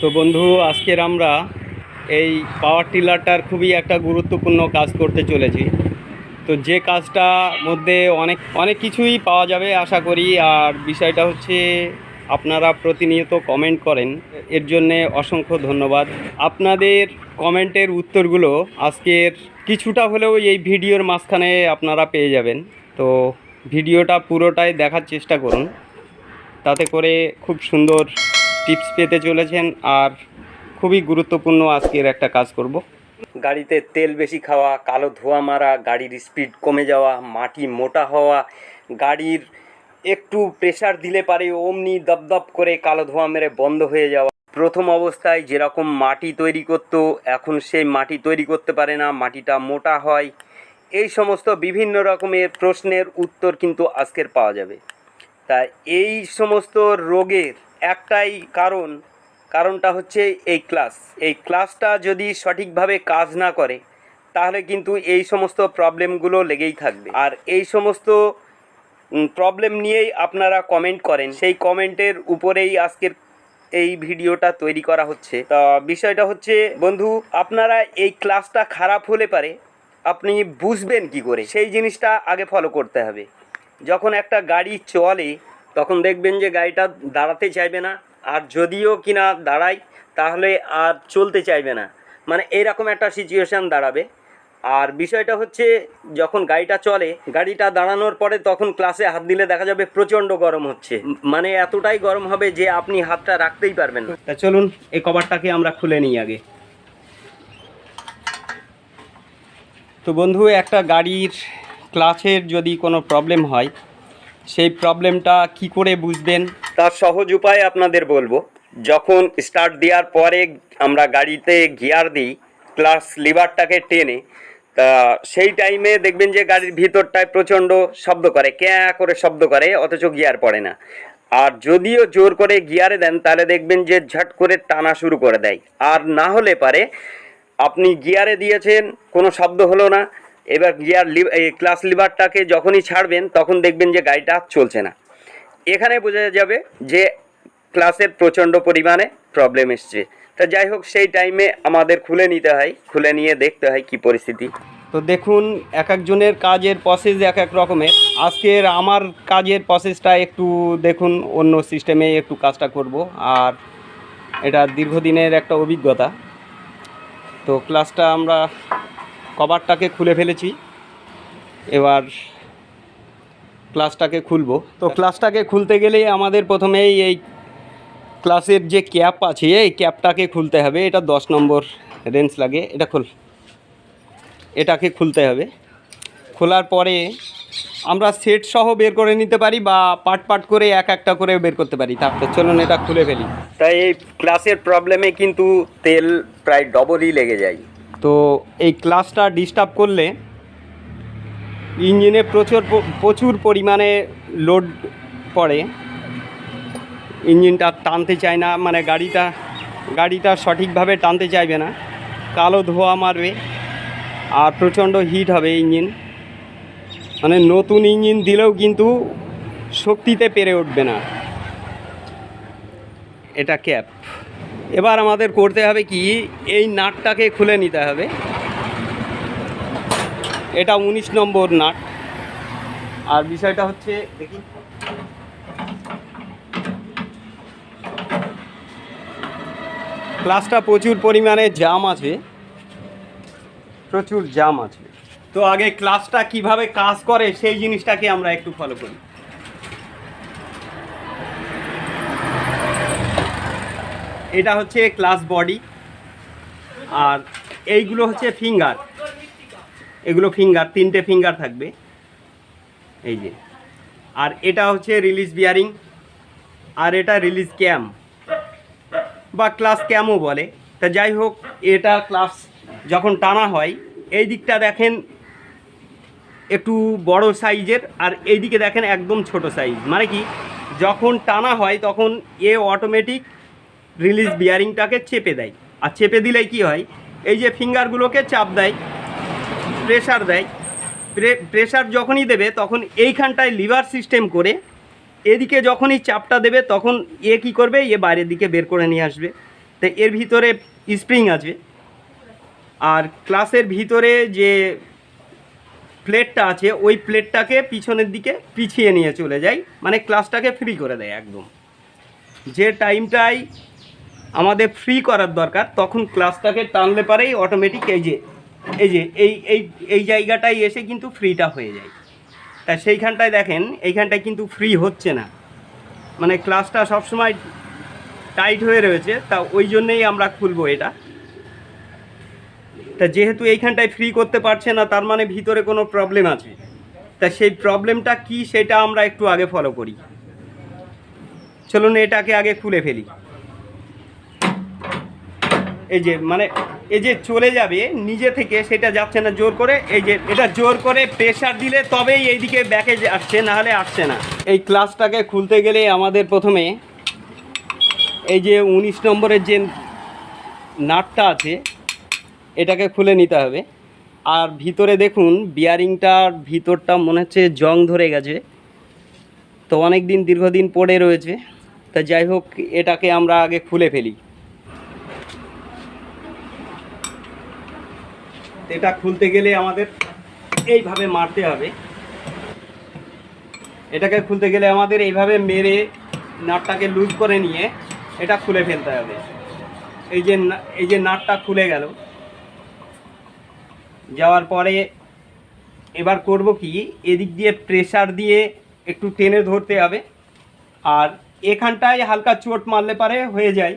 তো বন্ধু, আজকের আমরা এই পাওয়ার টিলারটার খুবই একটা গুরুত্বপূর্ণ কাজ করতে চলেছি। তো যে কাজটা মধ্যে অনেক অনেক কিছুই পাওয়া যাবে আশা করি। আর বিষয়টা হচ্ছে, আপনারা প্রতিনিয়ত কমেন্ট করেন। এর জন্যে অসংখ্য ধন্যবাদ। আপনাদের কমেন্টের উত্তরগুলো আজকের কিছুটা হলেও এই ভিডিওর মাঝখানে আপনারা পেয়ে যাবেন। তো ভিডিওটা পুরোটাই দেখার চেষ্টা করুন। তাতে করে খুব সুন্দর টিপস পেতে চলেছেন আর খুবই গুরুত্বপূর্ণ আজকের একটা কাজ করব। গাড়িতে তেল বেশি খাওয়া, কালো ধোঁয়া মারা, গাড়ির স্পিড কমে যাওয়া, মাটি মোটা হওয়া, গাড়ির একটু প্রেশার দিলে পারে অমনি দপদপ করে কালো ধোঁয়া মেরে বন্ধ হয়ে যাওয়া। প্রথম অবস্থায় যেরকম মাটি তৈরি করতো, এখন সেই মাটি তৈরি করতে পারে না, মাটিটা মোটা হয়। এই সমস্ত বিভিন্ন রকমের প্রশ্নের উত্তর কিন্তু আজকের পাওয়া যাবে। তা এই সমস্ত রোগের একটাই কারণ, কারণটা হচ্ছে এই ক্লাস এই ক্লাসটা যদি সঠিকভাবে কাজ না করে, তাহলে কিন্তু এই সমস্ত প্রবলেমগুলো লেগেই থাকবে। আর এই সমস্ত প্রবলেম নিয়েই আপনারা কমেন্ট করেন। সেই কমেন্টের উপরেই আজকের এই ভিডিওটা তৈরি করা হচ্ছে। তা, বিষয়টা হচ্ছে, বন্ধু, আপনারা এই ক্লাসটা খারাপ হলে পারে আপনি বুঝবেন কি করে। সেই জিনিসটা আগে ফলো করতে হবে। যখন একটা গাড়ি চলে তখন দেখবেন যে গাড়িটা দাঁড়াতে চাইবে না। আর যদিও কিনা দাঁড়ায়, তাহলে আর চলতে চাইবে না। মানে এইরকম একটা সিচুয়েশান দাঁড়াবে। আর বিষয়টা হচ্ছে, যখন গাড়িটা চলে, গাড়িটা দাঁড়ানোর পরে তখন ক্লাসে হাত দিলে দেখা যাবে প্রচণ্ড গরম হচ্ছে। মানে এতটাই গরম হবে যে আপনি হাতটা রাখতেই পারবেন না। তা চলুন, এই কভারটাকে আমরা খুলে নিই আগে। তো বন্ধু, একটা গাড়ির ক্লাচের যদি কোনো প্রবলেম হয় সেই প্রবলেমটা কি করে বুঝবেন? তার সহজ উপায় আপনাদের বলব। যখন স্টার্ট দেওয়ার পরে আমরা গাড়িতে গিয়ার দিই ক্লাস লিভারটাকে টেনে, তা সেই টাইমে দেখবেন যে গাড়ির ভিতরটায় প্রচণ্ড শব্দ করে, ক্যা করে শব্দ করে, অথচ গিয়ার পড়ে না। আর যদিও জোর করে গিয়ারে দেন, তাহলে দেখবেন যে ঝট করে টানা শুরু করে দেয়। আর না হলে পারে, আপনি গিয়ারে দিয়েছেন, কোনো শব্দ হলো না এবার গিয়ার ক্লাস লিভারটাকে যখনই ছাড়বেন, তখন দেখবেন যে গাড়িটা চলছে না। এখানে বোঝা যাবে যে ক্লাসের প্রচণ্ড পরিমাণে প্রবলেম এসছে। তা যাই হোক, সেই টাইমে আমাদের খুলে নিতে হয়, খুলে নিয়ে দেখতে হয় কি পরিস্থিতি। তো দেখুন, এক একজনের কাজের প্রসেস এক এক রকমের। আজকের আমার কাজের প্রসেসটা একটু দেখুন, অন্য সিস্টেমে একটু কাজটা করব। আর এটা দীর্ঘদিনের একটা অভিজ্ঞতা। তো ক্লাসটা আমরা কভারটাকে খুলে ফেলেছি। এবার ক্লাসটাকে খুলবো। তো ক্লাসটাকে খুলতে গেলেই আমাদের প্রথমেই এই ক্লাসের যে ক্যাপ আছে এই ক্যাপটাকে খুলতে হবে। এটা দশ নম্বর রেঞ্জ লাগে। এটা খুল। এটাকে খুলতে হবে। খোলার পরে আমরা সেট সহ বের করে নিতে পারি বা পার্ট পার্ট করে এক একটা করে বের করতে পারি। তারপর চলুন এটা খুলে ফেলি। তাই এই ক্লাসের প্রবলেমে কিন্তু তেল প্রায় ডবলই লেগে যায়। তো এই ক্লাসটা ডিস্টার্ব করলে ইঞ্জিনে প্রচুর প্রচুর পরিমাণে লোড পড়ে। ইঞ্জিনটা টানতে চায় না মানে গাড়িটা গাড়িটা সঠিকভাবে টানতে চাইবে না। কালো ধোঁয়া মারবে আর প্রচণ্ড হিট হবে ইঞ্জিন। মানে নতুন ইঞ্জিন দিলেও কিন্তু শক্তিতে পেরে উঠবে না। এটা ক্যাপ। এবার আমাদের করতে হবে কি, এই নাটটাকে খুলে নিতে হবে। এটা উনিশ নম্বর নাট। আর বিষয়টা হচ্ছে, দেখি। ক্লাসটা প্রচুর পরিমাণে জাম আছে। প্রচুর জাম আছে। তো আগে ক্লাসটা কীভাবে কাজ করে, সেই জিনিসটাকে আমরা একটু ফলো করি। এটা হচ্ছে ক্লাস বডি আর এইগুলো হচ্ছে ফিঙ্গার এগুলো ফিঙ্গার তিনটে ফিঙ্গার থাকবে। এই যে। আর এটা হচ্ছে রিলিজ বিয়ারিং আর এটা রিলিজ ক্যাম বা ক্লাস ক্যামও বলে। তা যাই হোক, এটা ক্লাস যখন টানা হয়, এই দিকটা দেখেন একটু বড় সাইজের, আর এই দিকে দেখেন একদম ছোট সাইজ। মানে কি, যখন টানা হয়, তখন এ অটোমেটিক রিলিজ বিয়ারিংটাকে চেপে দেয়। আর চেপে দিলে কি হয়? এই যে ফিঙ্গারগুলোকে চাপ দেয় প্রেশার দেয় প্রেশার যখনই দেবে, তখন এইখানটায় লিভার সিস্টেম করে এদিকে যখনই চাপটা দেবে, তখন এ কি করবে? এ বাইরের দিকে বের করে নিয়ে আসবে। তো এর ভিতরে স্প্রিং আছে। আর ক্লাসের ভিতরে যে প্লেটটা আছে, ওই প্লেটটাকে পিছনের দিকে পিছিয়ে নিয়ে চলে যায়। মানে ক্লাসটাকে ফ্রি করে দেয় একদম। যে টাইমটাই আমাদের ফ্রি করার দরকার, তখন ক্লাসটাকে টানলে পারেই অটোমেটিক এই যে এই যে, এই এই এই জায়গাটায় এসে কিন্তু ফ্রিটা হয়ে যায়। তা সেইখানটায় দেখেন, এইখানটায় কিন্তু ফ্রি হচ্ছে না। মানে ক্লাসটা সবসময় টাইট হয়ে রয়েছে, তা ওই জন্যেই আমরা খুলবো এটা। তা যেহেতু এইখানটায় ফ্রি করতে পারছে না, তার মানে ভিতরে কোনো প্রবলেম আছে। তা সেই প্রবলেমটা কি, সেটা আমরা একটু আগে ফলো করি। চলুন এটাকে আগে খুলে ফেলি। এই যে মানে এই যে চলে যাবে, নিজে থেকে সেটা যাচ্ছে না জোর করে, এই যে এটা জোর করে প্রেশার দিলে তবেই এইদিকে ব্যাকে আসছে না হলে আসছে না। এই ক্লাসটাকে খুলতে গেলে আমাদের প্রথমে এই যে উনিশ নম্বরের যে নাটটা আছে, এটাকে খুলে নিতে হবে। আর ভিতরে দেখুন বিয়ারিংটার ভিতরটা মনে হচ্ছে জং ধরে গেছে। তো অনেক দিন দীর্ঘদিন পড়ে রয়েছে। তা যাই হোক, এটাকে আমরা আগে খুলে ফেলি। এটা খুলতে গেলে আমাদের এইভাবে মারতে হবে। এটাকে খুলতে গেলে আমাদের এইভাবে মেরে নাটটাকে লুজ করে নিয়ে এটা খুলে ফেলতে হবে। এই যে এই যে নাটটা খুলে গেল। যাওয়ার পরে এবার করব কি, এদিক দিয়ে প্রেসার দিয়ে একটু টেনে ধরতে হবে। আর এখানটায় হালকা চোট মারলে পারে হয়ে যায়।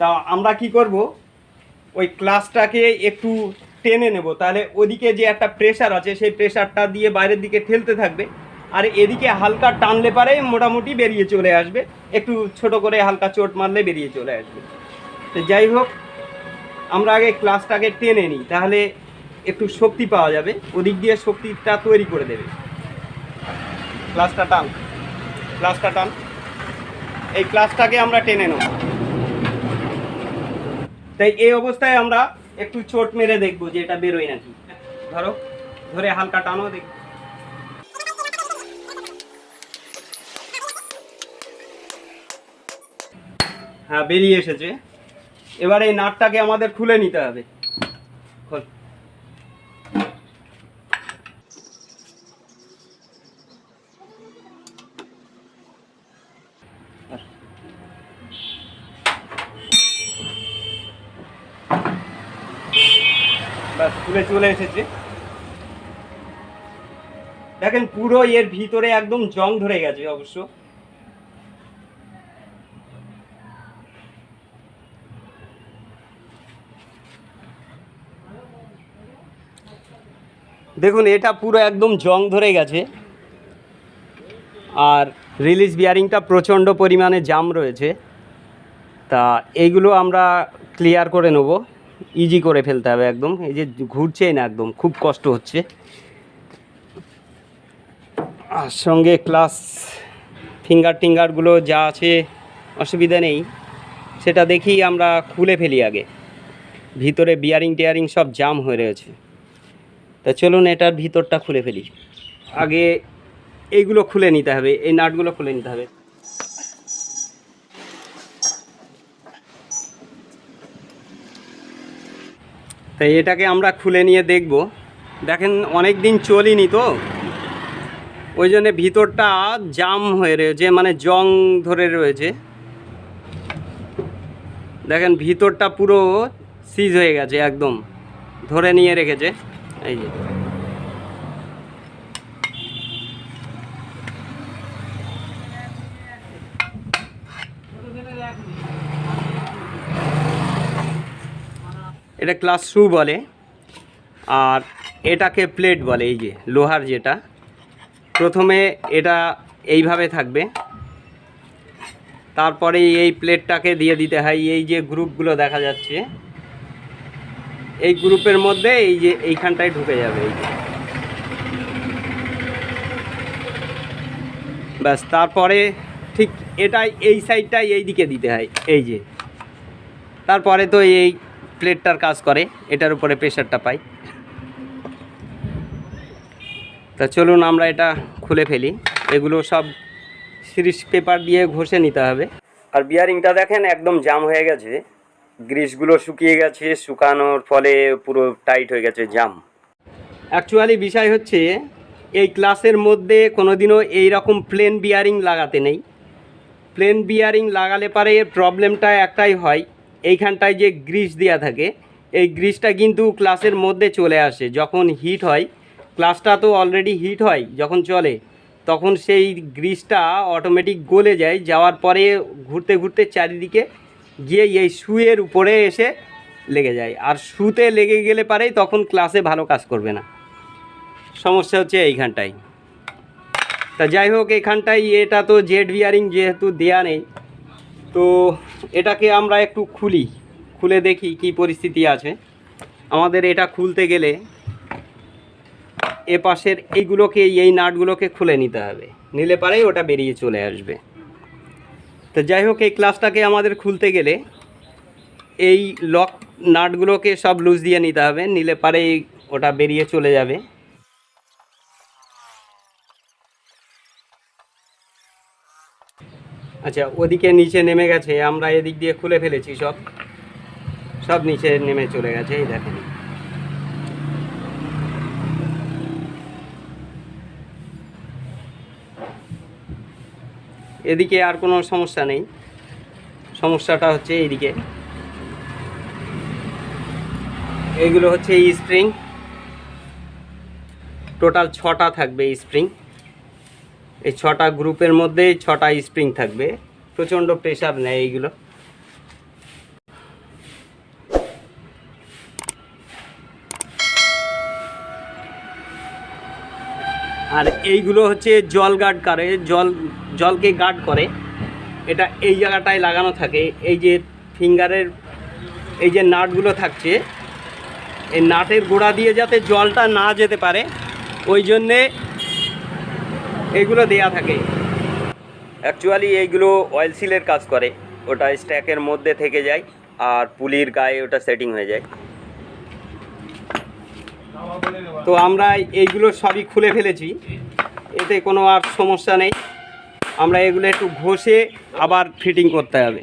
তা আমরা কি করব, ওই ক্লাসটাকে একটু টেনে নেব। তাহলে ওদিকে যে একটা প্রেশার আছে, সেই প্রেশারটা দিয়ে বাইরের দিকে ঠেলতে থাকবে। আর এদিকে হালকা টানলে পারে মোটামুটি বেরিয়ে চলে আসবে। একটু ছোট করে হালকা চোট মারলে বেরিয়ে চলে আসবে। তো যাই হোক, আমরা আগে ক্লাসটাকে টেনে নিই। তাহলে একটু শক্তি পাওয়া যাবে। ওদিক দিয়ে শক্তিটা তৈরি করে দেবে। ক্লাসটা টান। ক্লাসটা টান। এই ক্লাসটাকে আমরা টেনে নেব। তাই এই অবস্থায় আমরা একটু চোট মেরে দেখব যে এটা বেরোয় নাকি। ধরো, ধরে হালকা টানো দেখ। হ্যাঁ বেরিয়ে এসেছে। এবার এই নাটটাকে আমাদের খুলে নিতে হবে। ব্যাস খুলে চলে এসেছে। দেখেন পুরো এর ভিতরে একদম জং ধরে গেছে অবশ্য। দেখুন, এটা পুরো একদম জং ধরে গেছে। আর রিলিজ বিয়ারিংটা প্রচণ্ড পরিমাণে জাম রয়েছে। তা এইগুলো আমরা ক্লিয়ার করে নেব। ইজি করে ফেলতে হবে একদম। এই যে ঘুরছেই না একদম, খুব কষ্ট হচ্ছে। আর সঙ্গে ক্লাস ফিঙ্গার টিঙ্গারগুলো যা আছে, অসুবিধা নেই। সেটা দেখি আমরা খুলে ফেলি আগে। ভিতরে বিয়ারিং টিয়ারিং সব জাম হয়ে রয়েছে। তা চলুন এটার ভিতরটা খুলে ফেলি। আগে এইগুলো খুলে নিতে হবে, এই নাটগুলো খুলে নিতে হবে। তাই এটাকে আমরা খুলে নিয়ে দেখব। দেখেন অনেক দিন চলিনি তো। ওই জন্যে ভিতরটা জাম হয়ে রয়েছে মানে জং ধরে রয়েছে। দেখেন ভিতরটা পুরো সিজ হয়ে গেছে একদম। ধরে নিয়ে রেখেছে। এই যে। এটা ক্লাস শু বলে, আর এটাকে প্লেট বলে, এই যে লোহার যেটা। প্রথমে এটা এইভাবে থাকবে। তারপরে এই প্লেটটাকে দিয়ে দিতে হয়, এই যে গ্রুপগুলো দেখা যাচ্ছে, এই গ্রুপের মধ্যে এই যে এইখানটায় ঢুকে যাবে, এই যে। ব্যাস, তারপরে ঠিক এটাই, এই সাইডটাই এই দিকে দিতে হয়, এই যে। তারপরে তো এই প্লেটটার কাজ করে এটার উপরে প্রেশারটা পাই। তা চলুন আমরা এটা খুলে ফেলি। এগুলো সব সিরিজ পেপার দিয়ে ঘষে নিতে হবে। আর বিয়ারিংটা দেখেন একদম জাম হয়ে গেছে। গ্রিসগুলো শুকিয়ে গেছে শুকানোর ফলে পুরো টাইট হয়ে গেছে জাম অ্যাকচুয়ালি বিষয় হচ্ছে এই ক্লাসের মধ্যে কোনোদিনও এই রকম প্লেন বিয়ারিং লাগাতে নেই। প্লেন বিয়ারিং লাগালে পারে এর প্রবলেমটা একটাই হয় এইখানটায় যে গ্রিস দেওয়া থাকে, এই গ্রিসটা কিন্তু ক্লাসের মধ্যে চলে আসে। যখন হিট হয়, ক্লাসটা তো অলরেডি হিট হয়, যখন চলে, তখন সেই গ্রিসটা অটোমেটিক গলে যায়। যাওয়ার পরে ঘুরতে ঘুরতে চারিদিকে গিয়ে এই শুয়ের উপরে এসে লেগে যায়। আর শুতে লেগে গেলে পারেই তখন ক্লাসে ভালো কাজ করবে না। সমস্যা হচ্ছে এইখানটায় তা যাই হোক এখানটায় এটা তো জেড বিয়ারিং যেহেতু দেয়া নেই তো এটাকে আমরা একটু খুলি, খুলে দেখি কি পরিস্থিতি আছে। আমাদের এটা খুলতে গেলে এ পাশের এইগুলোকে এই নাটগুলোকে খুলে নিতে হবে। নিলে পারেই ওটা বেরিয়ে চলে আসবে। তো যাই হোক, এই ক্লাসটাকে আমাদের খুলতে গেলে এই লক নাটগুলোকে সব লুজ দিয়ে নিতে হবে। নিলে পারেই ওটা বেরিয়ে চলে যাবে। আচ্ছা ওদিকে নিচে নেমে গেছে, আমরা এদিক দিয়ে খুলে ফেলেছি সব। সব নিচে নেমে চলে গেছে, এই দেখেন। এদিকে আর কোনো সমস্যা নেই। সমস্যাটা হচ্ছে এইদিকে। এইগুলো হচ্ছে স্প্রিং। টোটাল ছটা থাকবে স্প্রিং। এই ছটা গ্রুপের মধ্যে ছটা স্প্রিং থাকবে। প্রচণ্ড প্রেশার নেয় এইগুলো। আর এইগুলো হচ্ছে জল গার্ড করে, জল, জলকে গার্ড করে। এটা এই জায়গাটায় লাগানো থাকে। এই যে ফিঙ্গারের এই যে নাটগুলো থাকছে, এই নাটের গোড়া দিয়ে যাতে জলটা না যেতে পারে, ওই জন্যে এগুলো দেয়া থাকে। অ্যাকচুয়ালি এইগুলো অয়েল সিলের কাজ করে। ওটা স্ট্যাকের মধ্যে থেকে যায় আর পুলির গায়ে ওটা সেটিং হয়ে যায়। তো আমরা এইগুলো সবই খুলে ফেলেছি। এতে কোনো আর সমস্যা নেই। আমরা এগুলো একটু ঘষে আবার ফিটিং করতে হবে।